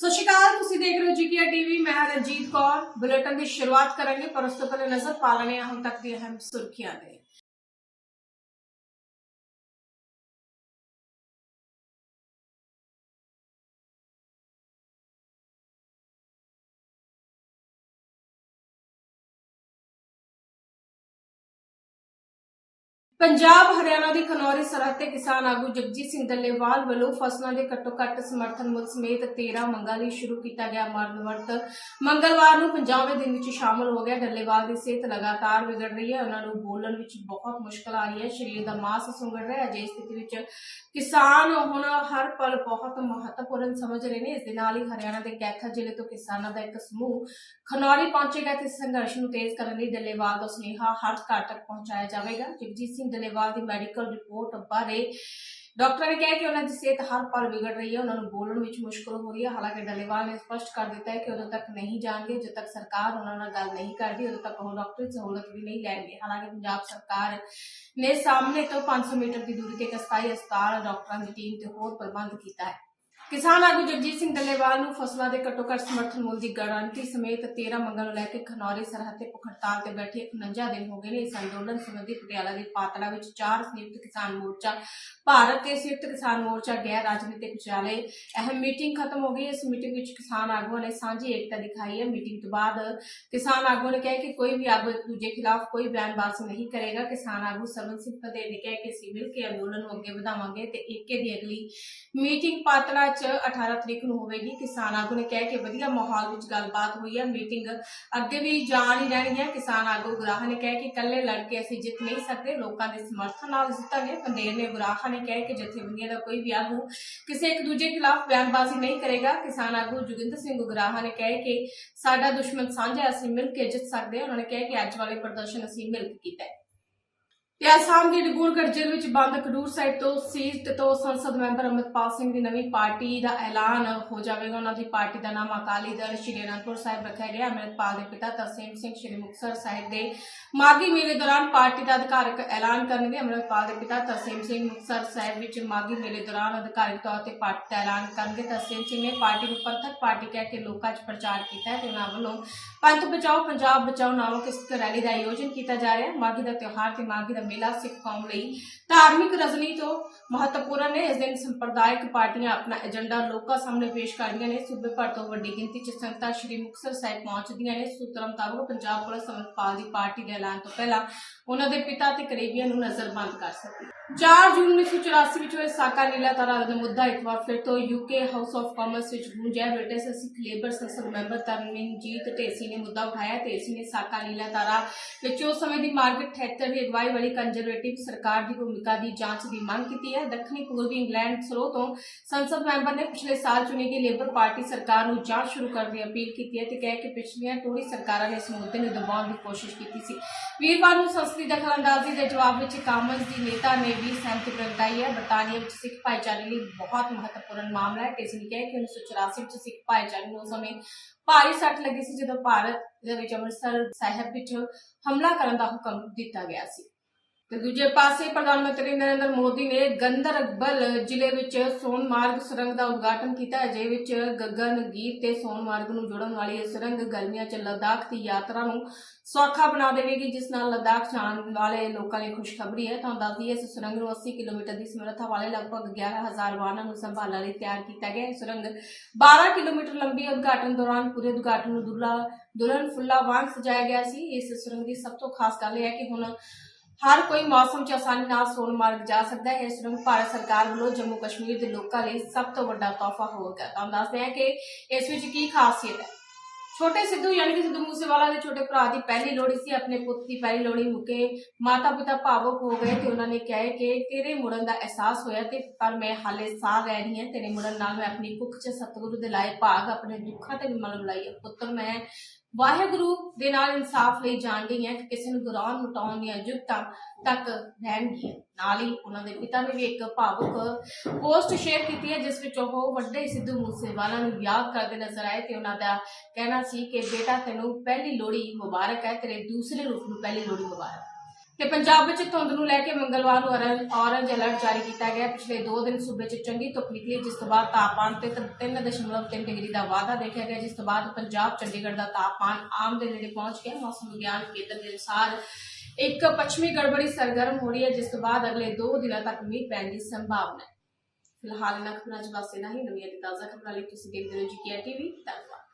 ਸਤਿ ਸ਼੍ਰੀ ਅਕਾਲ, ਤੁਸੀਂ ਦੇਖ ਰਹੇ ਹੋ ਜੀਕੇਆ ਟੀਵੀ, ਮੈਂ ਹਾਂ ਰਣਜੀਤ ਕੌਰ। ਬੁਲੇਟਿਨ ਦੀ ਸ਼ੁਰੂਆਤ ਕਰਾਂਗੇ, ਪਰ ਉਸ ਤੋਂ ਪਹਿਲੇ ਨਜ਼ਰ ਪਾ ਲੈਣੇ ਹਾਂ ਹੁਣ ਤੱਕ ਦੀਆਂ ਅਹਿਮ ਸੁਰਖੀਆਂ ਤੇ ਪੰਜਾਬ, ਹਰਿਆਣਾ ਦੀ ਖਨੌਰੀ ਸਰਹੱਦ ਤੇ ਕਿਸਾਨ ਆਗੂ ਜਗਜੀਤ ਸਿੰਘ ਡੱਲੇਵਾਲ ਵੱਲੋਂ ਫਸਲਾਂ ਦੇ ਘੱਟੋ ਘੱਟ ਸਮਰਥਨ ਮੁੱਲ ਸਮੇਤ 13 ਮੰਗਾਂ ਲਈ ਸ਼ੁਰੂ ਕੀਤਾ ਗਿਆ ਮਰਨ ਵਰਤ। ਮੰਗਲਵਾਰ ਨੂੰ 50ਵੇਂ ਦਿਨ ਵਿੱਚ ਸ਼ਾਮਲ ਹੋ ਗਿਆ। ਦੱਲੇਵਾਲ ਦੀ ਸਿਹਤ ਲਗਾਤਾਰ ਵਿਗੜ ਰਹੀ ਹੈ। ਉਹਨਾਂ ਨੂੰ ਬੋਲਣ ਵਿੱਚ ਬਹੁਤ ਮੁਸ਼ਕਲ ਆ ਰਹੀ ਹੈ। ਸਰੀਰ ਦਾ ਮਾਸ ਸੁੰਗੜ ਰਿਹਾ ਹੈ। ਅਜਿਹੀ ਸਥਿਤੀ ਵਿੱਚ ਕਿਸਾਨ ਹੁਣ ਹਰ ਪਲ ਬਹੁਤ ਮਹੱਤਵਪੂਰਨ ਸਮਝ ਰਹੇ ਨੇ। ਇਸ ਦੇ ਨਾਲ ਹੀ ਹਰਿਆਣਾ ਦੇ ਕੈਥਾ ਜ਼ਿਲ੍ਹੇ ਤੋਂ ਕਿਸਾਨਾਂ ਦਾ ਇੱਕ ਸਮੂਹ ਖਨੌਰੀ ਪਹੁੰਚੇਗਾ ਤੇ ਸੰਘਰਸ਼ ਨੂੰ ਤੇਜ਼ ਕਰਨ ਲਈ ਡੱਲੇਵਾਲ ਦਾ ਸੁਨੇਹਾ ਹਰ ਘਰ ਤੱਕ ਪਹੁੰਚਾਇਆ ਜਾਵੇਗਾ। ਜਗਜੀਤ ਸਿੰਘ ਦੱਲੇਵਾਲ ਦੀ ਮੈਡੀਕਲ ਰਿਪੋਰਟ ਬਾਰੇ ਡਾਕਟਰ ਨੇ ਕਿਹਾ ਕਿ ਉਹਨਾਂ ਦੀ ਸਿਹਤ ਹਰ ਪਲ ਵਿਗੜ ਰਹੀ ਹੈ। ਉਹਨਾਂ ਨੂੰ ਬੋਲਣ ਵਿੱਚ ਮੁਸ਼ਕਲ ਹੋ ਰਹੀ ਹੈ। ਹਾਲਾਂਕਿ ਡਲੇਵਾਲ ਨੇ ਸਪਸ਼ਟ ਕਰ ਦਿੱਤਾ ਹੈ ਕਿ ਉਦੋਂ ਤੱਕ ਨਹੀਂ ਜਾਣਗੇ। ਜਦੋਂ ਤੱਕ ਸਰਕਾਰ ਉਹਨਾਂ ਨਾਲ ਗੱਲ ਨਹੀਂ ਕਰਦੀ, ਉਦੋਂ ਤੱਕ ਉਹ ਡਾਕਟਰੀ ਸਹੂਲਤ ਵੀ ਨਹੀਂ ਲੈਣਗੇ। ਹਾਲਾਂਕਿ ਪੰਜਾਬ ਸਰਕਾਰ ਨੇ ਸਾਹਮਣੇ ਤੋਂ 500 ਮੀਟਰ ਦੀ ਦੂਰੀ ਤੇ ਇੱਕ ਅਸਥਾਈ ਹਸਪਤਾਲ ਡਾਕਟਰਾਂ ਦੀ ਟੀਮ ਤੇ ਹੋਰ ਪ੍ਰਬੰਧ ਕੀਤਾ ਹੈ। ਕਿਸਾਨ ਆਗੂ ਜਗਜੀਤ ਸਿੰਘ ਡੱਲੇਵਾਲ ਨੂੰ ਫਸਲਾਂ ਦੇ ਘੱਟੋ ਘੱਟ ਸਮਰਥਨ ਮੁੱਲ ਦੀ ਗਾਰੰਟੀ ਸਮੇਤ 13 ਮੰਗਾਂ ਨੂੰ ਲੈ ਕੇ ਖਨੌਰੀ ਸਰਹੱਦ ਤੇ ਭੁੱਖ ਹੜਤਾਲ ਤੇ ਬੈਠੇ 49 ਦਿਨ ਹੋ ਗਏ ਨੇ। ਇਸ ਅੰਦੋਲਨ ਸੰਬੰਧੀ ਪਟਿਆਲਾ ਦੀ ਪਾਤੜਾ ਵਿੱਚ ਚਾਰ ਸੰਯੁਕਤ ਕਿਸਾਨ ਮੋਰਚਾ, ਭਾਰਤ ਤੇ ਸੰਯੁਕਤ ਕਿਸਾਨ ਮੋਰਚਾ, ਗੈਰ ਰਾਜਨੀਤਿਕ ਵਿਚਾਲੇ ਅਹਿਮ ਮੀਟਿੰਗ ਖਤਮ ਹੋ ਗਈ। ਇਸ ਮੀਟਿੰਗ ਵਿੱਚ ਕਿਸਾਨ ਆਗੂਆਂ ਨੇ ਸਾਂਝੀ ਏਕਤਾ ਦਿਖਾਈ ਹੈ। ਮੀਟਿੰਗ ਤੋਂ ਬਾਅਦ ਕਿਸਾਨ ਆਗੂਆਂ ਨੇ ਕਿਹਾ ਕਿ ਕੋਈ ਵੀ ਆਗੂ ਇੱਕ ਦੂਜੇ ਖਿਲਾਫ ਕੋਈ ਬਿਆਨਬਾਜ਼ੀ ਨਹੀਂ ਕਰੇਗਾ। ਕਿਸਾਨ ਆਗੂ ਸਰਵਨ ਸਿੰਘ ਪਟੇਲ ਨੇ ਕਿਹਾ ਕਿ ਅਸੀਂ ਮਿਲ ਕੇ ਅੰਦੋਲਨ ਨੂੰ ਅੱਗੇ ਵਧਾਵਾਂਗੇ ਤੇ ਏਕੇ ਦੀ ਅਗਲੀ ਮੀਟਿੰਗ ਪਾਤੜਾ 'ਚ 18 ਤਰੀਕ ਨੂੰ ਹੋਵੇਗੀ। ਕਿਸਾਨ ਆਗੂ ਨੇ ਕਿਹਾ ਕਿ ਵਧੀਆ ਮਾਹੌਲ ਵਿੱਚ ਗੱਲਬਾਤ ਹੋਈ ਹੈ, ਮੀਟਿੰਗ ਅੱਗੇ ਵੀ ਜਾਣ ਹੀ ਰਹਿਣੀ ਹੈ। ਕਿਸਾਨ ਆਗੂ ਗੁਰਾਹ ਨੇ ਕਿਹਾ ਕਿ ਇਕੱਲੇ ਲੜ ਕੇ ਅਸੀਂ ਜਿੱਤ ਨਹੀਂ ਸਕਦੇ, ਲੋਕਾਂ ਦੇ ਸਮਰਥਨ ਨਾਲ ਜਿੱਤਾਂਗੇ। ਪੰਦੇਰ ਨੇ ਗੁਰਾਹ ਨੇ ਕਿਹਾ ਕਿ ਜਥੇਬੰਦੀਆਂ ਦਾ ਕੋਈ ਵੀ ਆਗੂ ਕਿਸੇ ਇੱਕ ਦੂਜੇ ਖਿਲਾਫ ਬਿਆਨਬਾਜ਼ੀ ਨਹੀਂ ਕਰੇਗਾ। ਕਿਸਾਨ ਆਗੂ ਜੋਗਿੰਦਰ ਸਿੰਘ ਗੁਰਾਹ ਨੇ ਕਹਿ ਕਿ ਸਾਡਾ ਦੁਸ਼ਮਣ ਸਾਂਝਾ ਅਸੀਂ ਮਿਲ ਕੇ ਜਿੱਤ ਸਕਦੇ ਹਾਂ। ਉਹਨਾਂ ਨੇ ਕਿਹਾ ਕਿ ਅੱਜ ਵਾਲੇ ਪ੍ਰਦਰਸ਼ਨ ਅਸੀਂ ਮਿਲ ਕੇ ਕੀਤਾ ਹੈ। ਤੇ ਆਸਾਮ ਦੇ ਡਿਬਰੂਗੜ੍ਹ ਜੇਲ੍ਹ ਵਿੱਚ ਬੰਦ ਖਡੂਰ ਸਾਹਿਬ ਤੋਂ ਸੀਟ ਤੋਂ ਸੰਸਦ ਮੈਂਬਰ ਅਮਰਪਾਲ ਸਿੰਘ ਦੀ ਨਵੀਂ ਪਾਰਟੀ ਦਾ ਐਲਾਨ ਹੋ ਜਾਵੇਗਾ। ਉਹਨਾਂ ਦੀ ਪਾਰਟੀ ਦਾ ਨਾਮ ਅਕਾਲੀ ਦਲ ਸ਼੍ਰੀ ਅਨੰਦਪੁਰ ਸਾਹਿਬ ਰੱਖਿਆ ਗਿਆ। ਅਮਰਪਾਲ ਦੇ ਪਿਤਾ ਤਰਸੇਮ ਸਿੰਘ ਸ਼੍ਰੀ ਮੁਕਤਸਰ ਸਾਹਿਬ ਦੇ ਮਾਗੀ ਮੇਲੇ ਦੌਰਾਨ ਪਾਰਟੀ ਦਾ ਅਧਿਕਾਰਕ ਐਲਾਨ ਕਰਨਗੇ। ਅਮਰਪਾਲ ਦੇ ਪਿਤਾ ਤਰਸੇਮ ਸਿੰਘ ਮੁਕਤਸਰ ਸਾਹਿਬ ਵਿੱਚ ਮਾਗੀ ਮੇਲੇ ਦੌਰਾਨ ਅਧਿਕਾਰਿਕ ਤੌਰ ਤੇ ਪਾਰਟੀ ਦਾ ਐਲਾਨ ਕਰਨਗੇ। ਤਰਸੇਮ ਸਿੰਘ ਨੇ ਪਾਰਟੀ ਨੂੰ ਪੰਥਕ ਪਾਰਟੀ ਕਹਿ ਕੇ ਲੋਕਾਂ 'ਚ ਪ੍ਰਚਾਰ ਕੀਤਾ ਹੈ ਤੇ ਉਹਨਾਂ ਵੱਲੋਂ ਪੰਥ ਬਚਾਓ, ਪੰਜਾਬ ਬਚਾਓ ਨਾਮਕ ਇਸ ਰੈਲੀ ਦਾ ਆਯੋਜਨ ਕੀਤਾ ਜਾ ਰਿਹਾ ਹੈ? ਮਾਗੀ ਦਾ ਤਿਉਹਾਰ ਤੇ ਮਾਗੀ ਦਾ ਮੇਲਾ ਸਿੱਖ ਕੌਮ ਲਈ। ਧਾਰਮਿਕ ਰਜਨੀ ਤੋਂ ਮਹੱਤਵਪੂਰਨ ਹੈ ਇਸ ਦਿਨ ਸੰਪਰਦਾਇਕ ਪਾਰਟੀਆਂ ਆਪਣਾ ਏਜੰਡਾ ਲੋਕਾਂ ਸਾਹਮਣੇ ਪੇਸ਼ ਕਰਦੀਆਂ ਨੇ। ਸੂਬੇ ਭਰ ਤੋਂ ਵੱਡੀ ਗਿਣਤੀ 'ਚ ਸੰਗਤਾਂ ਸ੍ਰੀ ਮੁਕਤਸਰ ਸਾਹਿਬ ਪਹੁੰਚਦੀਆਂ ਨੇ। ਸੂਤਰਾਂ ਮੁਤਾਬਕ ਪੰਜਾਬ ਪੁਲਿਸ ਅਮਰਪਾਲ ਦੀ ਪਾਰਟੀ ਦੇ ਐਲਾਨ ਤੋਂ ਪਹਿਲਾਂ ਉਹਨਾਂ ਦੇ ਪਿਤਾ ਤੇ ਕਰੀਬੀਆਂ ਨੂੰ ਨਜ਼ਰਬੰਦ ਕਰ ਸਕਦੀ 4 ਜੂਨ 1984 ਵਿੱਚ ਹੋਏ ਸਾਕਾ ਨੀਲਾ ਤਾਰਾ ਦਾ ਮੁੱਦਾ ਇੱਕ ਵਾਰ ਫਿਰ ਤੋਂ ਯੂਕੇ ਹਾਊਸ ਆਫ ਕਾਮਰਸ ਵਿੱਚ ਗੂੰਜਿਆ ਬ੍ਰਿਟਿਸ਼ ਸਿੱਖ ਲੇਬਰ ਸੰਸਦ ਮੈਂਬਰ ਤਰਨਜੀਤ ਢੇਸੀ ਨੇ ਮੁੱਦਾ ਉਠਾਇਆ। ਢੇਸੀ ਨੇ ਸਾਕਾ ਨੀਲਾ ਤਾਰਾ ਵਿੱਚ ਉਸ ਸਮੇਂ ਦੀ ਮਾਰਗਟ ਥੈਚਰ ਦੀ ਅਗਵਾਈ ਵਾਲੀ ਕੰਜ਼ਰਵੇਟਿਵ ਸਰਕਾਰ ਦੀ ਭੂਮਿਕਾ ਦੀ ਜਾਂਚ ਦੀ ਮੰਗ ਕੀਤੀ ਹੈ। ਦੱਖਣੀ ਪੂਰਬੀ ਇੰਗਲੈਂਡ ਸਰੋਂ ਤੋਂ ਸੰਸਦ ਮੈਂਬਰ ਨੇ ਪਿਛਲੇ ਸਾਲ ਚੁਣੀ ਗਈ ਲੇਬਰ ਪਾਰਟੀ ਸਰਕਾਰ ਨੂੰ ਜਾਂਚ ਸ਼ੁਰੂ ਕਰਨ ਦੀ ਅਪੀਲ ਕੀਤੀ ਹੈ ਤੇ ਕਿਹਾ ਕਿ ਪਿਛਲੀਆਂ ਟੋਰੀ ਸਰਕਾਰਾਂ ਨੇ ਇਸ ਮੁੱਦੇ ਨੂੰ ਦਬਾਉਣ ਦੀ ਕੋਸ਼ਿਸ਼ ਕੀਤੀ ਸੀ। ਵੀਰਵਾਰ ਨੂੰ ਸੰਸਦੀ ਦਖਲਅੰਦਾਜ਼ੀ ਦੇ ਜਵਾਬ ਵਿੱਚ ਕਾਮਨਸ ਦੀ ਨੇਤਾ ਨੇ ਵੀ ਸਹਿਮਤੀ ਪ੍ਰਗਟਾਈ ਹੈ। ਬਰਤਾਨੀਆ ਵਿੱਚ ਸਿੱਖ ਭਾਈਚਾਰੇ ਲਈ ਬਹੁਤ ਮਹੱਤਵਪੂਰਨ ਮਾਮਲਾ ਹੈ। ਕਿਸੇ ਨੇ ਕਿਹਾ ਕਿ 1984 ਵਿੱਚ ਸਿੱਖ ਭਾਈਚਾਰੇ ਨੂੰ ਸਮੇਂ ਭਾਰੀ ਸੱਟ ਲੱਗੀ ਸੀ ਜਦੋਂ ਭਾਰਤ ਦੇ ਵਿੱਚ ਅੰਮ੍ਰਿਤਸਰ ਸਾਹਿਬ ਵਿੱਚ ਹਮਲਾ ਕਰਨ ਦਾ ਹੁਕਮ ਦਿੱਤਾ ਗਿਆ ਸੀ। ਤੇ ਦੂਜੇ ਪਾਸੇ ਪ੍ਰਧਾਨ ਮੰਤਰੀ ਨਰਿੰਦਰ ਮੋਦੀ ਨੇ ਗੰਦਰਬਲ ਜ਼ਿਲ੍ਹੇ ਵਿੱਚ ਸੋਨਮਾਰਗ ਸੁਰੰਗ ਦਾ ਉਦਘਾਟਨ ਕੀਤਾ ਅਜੇ ਵਿੱਚ ਗਗਨਗੀਰ ਤੇ ਸੋਨਮਾਰਗ ਨੂੰ ਜੋੜਨ ਵਾਲੀ ਇਹ ਸੁਰੰਗ ਗਰਮੀਆਂ 'ਚ ਲਦਾਖ ਦੀ ਯਾਤਰਾ ਨੂੰ ਸੌਖਾ ਬਣਾ ਦੇਵੇਗੀ, ਜਿਸ ਨਾਲ ਲਦਾਖ ਜਾਣ ਵਾਲੇ ਲੋਕਾਂ ਲਈ ਖੁਸ਼ਖਬਰੀ ਹੈ। ਤਾਂ ਦੱਸ ਇਸ ਸੁਰੰਗ ਨੂੰ 80 ਕਿਲੋਮੀਟਰ ਦੀ ਸਮਰੱਥਾ ਵਾਲੇ ਲਗਭਗ 11000 ਵਾਹਨਾਂ ਨੂੰ ਸੰਭਾਲਣ ਲਈ ਤਿਆਰ ਕੀਤਾ ਗਿਆ ਇਹ ਸੁਰੰਗ 12 ਕਿਲੋਮੀਟਰ ਲੰਬੀ ਉਦਘਾਟਨ ਦੌਰਾਨ ਪੂਰੇ ਉਦਘਾਟਨ ਨੂੰ ਦੁੱਲਾ ਦੁਲਹਨ ਫੁੱਲਾ ਵਾਂਗ ਸਜਾਇਆ ਗਿਆ ਸੀ। ਇਸ ਸੁਰੰਗ ਦੀ ਸਭ ਤੋਂ ਖਾਸ ਗੱਲ ਇਹ ਹੈ ਕਿ ਹੁਣ ਹਰ ਕੋਈ ਮੌਸਮ 'ਚ ਆਸਾਨੀ ਨਾਲ ਸੋਨਮਾਰਗ ਜਾ ਸਕਦਾ ਹੈ। ਇਸ ਨੂੰ ਭਾਰਤ ਸਰਕਾਰ ਵੱਲੋਂ ਜੰਮੂ ਕਸ਼ਮੀਰ ਦੇ ਲੋਕਾਂ ਲਈ ਸਭ ਤੋਂ ਵੱਡਾ ਤੋਹਫਾ ਹੋਵੇਗਾ ਤਾਂ ਦੱਸਦੇ ਹਾਂ ਕਿ ਇਸ ਵਿੱਚ ਕੀ ਖਾਸੀਅਤ ਹੈ। ਛੋਟੇ ਸਿੱਧੂ ਯਾਨੀ ਕਿ ਸਿੱਧੂ ਮੂਸੇਵਾਲਾ ਦੇ ਛੋਟੇ ਭਰਾ ਦੀ ਪਹਿਲੀ ਲੋਹੜੀ ਸੀ। ਆਪਣੇ ਪੁੱਤ ਦੀ ਪਹਿਲੀ ਲੋਹੜੀ ਮੁਕੇ ਮਾਤਾ ਪਿਤਾ ਭਾਵੁਕ ਹੋ ਗਏ ਤੇ ਉਹਨਾਂ ਨੇ ਕਿਹਾ ਕਿ ਤੇਰੇ ਮੁੜਨ ਦਾ ਅਹਿਸਾਸ ਹੋਇਆ ਤੇ ਪਰ ਮੈਂ ਹਾਲੇ ਸਾਹ ਲੈ ਰਹੀ ਹਾਂ। ਤੇਰੇ ਮੁੜਨ ਨਾਲ ਮੈਂ ਆਪਣੀ ਕੁੱਖ 'ਚ ਸਤਿਗੁਰੂ ਦੇ ਲਾਏ ਭਾਗ, ਆਪਣੇ ਦੁੱਖਾਂ ਤੇ ਵੀ ਮਨ ਲਾਈ ਪੁੱਤਰ, ਮੈਂ ਵਾਹਿਗੁਰੂ ਦੇ ਨਾਲ ਇਨਸਾਫ ਲਈ ਜਾਣਦੀ ਹਾਂ ਕਿ ਕਿਸੇ ਨੂੰ ਗੁਰਾਨ ਮਟਾਉਣ ਦੀਆਂ ਜੁਗਤਾਂ ਤੱਕ ਰਹਿਣਗੀਆਂ। ਨਾਲ ਹੀ ਉਹਨਾਂ ਦੇ ਪਿਤਾ ਨੇ ਵੀ ਇੱਕ ਭਾਵੁਕ ਪੋਸਟ ਸ਼ੇਅਰ ਕੀਤੀ ਹੈ, ਜਿਸ ਵਿੱਚ ਉਹ ਵੱਡੇ ਸਿੱਧੂ ਮੂਸੇਵਾਲਾ ਨੂੰ ਯਾਦ ਕਰਦੇ ਨਜ਼ਰ ਆਏ ਤੇ ਉਹਨਾਂ ਦਾ ਕਹਿਣਾ ਸੀ ਕਿ, ਬੇਟਾ, ਤੈਨੂੰ ਪਹਿਲੀ ਲੋਹੜੀ ਮੁਬਾਰਕ ਹੈ, ਤੇਰੇ ਦੂਸਰੇ ਰੂਪ ਨੂੰ ਪਹਿਲੀ ਲੋਹੜੀ ਮੁਬਾਰਕ ਤੇ ਪੰਜਾਬ ਵਿੱਚ ਧੁੰਦ ਨੂੰ ਲੈ ਕੇ ਮੰਗਲਵਾਰ ਨੂੰ ਔਰੰਜ ਔਰੰਜ ਅਲਰਟ ਜਾਰੀ ਕੀਤਾ ਗਿਆ। ਪਿਛਲੇ 2 ਦਿਨ ਸੂਬੇ 'ਚ ਚੰਗੀ ਧੁੱਪ ਨਿਕਲੀ, ਜਿਸ ਤੋਂ ਬਾਅਦ ਤਾਪਮਾਨ ਤੇ 3.3 ਡਿਗਰੀ ਦਾ ਵਾਧਾ ਦੇਖਿਆ ਗਿਆ, ਜਿਸ ਤੋਂ ਬਾਅਦ ਪੰਜਾਬ, ਚੰਡੀਗੜ੍ਹ ਦਾ ਤਾਪਮਾਨ ਆਮ ਦੇ ਨੇੜੇ ਪਹੁੰਚ ਗਿਆ। ਮੌਸਮ ਵਿਗਿਆਨ ਕੇਂਦਰ ਦੇ ਅਨੁਸਾਰ ਇੱਕ ਪੱਛਮੀ ਗੜਬੜੀ ਸਰਗਰਮ ਹੋ ਰਹੀ ਹੈ, ਜਿਸ ਤੋਂ ਬਾਅਦ ਅਗਲੇ 2 ਦਿਨਾਂ ਤੱਕ ਮੀਂਹ ਪੈਣ ਦੀ ਸੰਭਾਵਨਾ ਹੈ। ਫਿਲਹਾਲ ਇਹਨਾਂ ਖਬਰਾਂ 'ਚ ਬਸ ਇੰਨਾ ਹੀ। ਨਵੀਆਂ ਤੇ ਤਾਜ਼ਾ ਖਬਰਾਂ ਲਈ ਤੁਸੀਂ ਦੇਖਦੇ ਰਹੋ ਜੀ ਟੀਵੀ ਧੰਨਵਾਦ।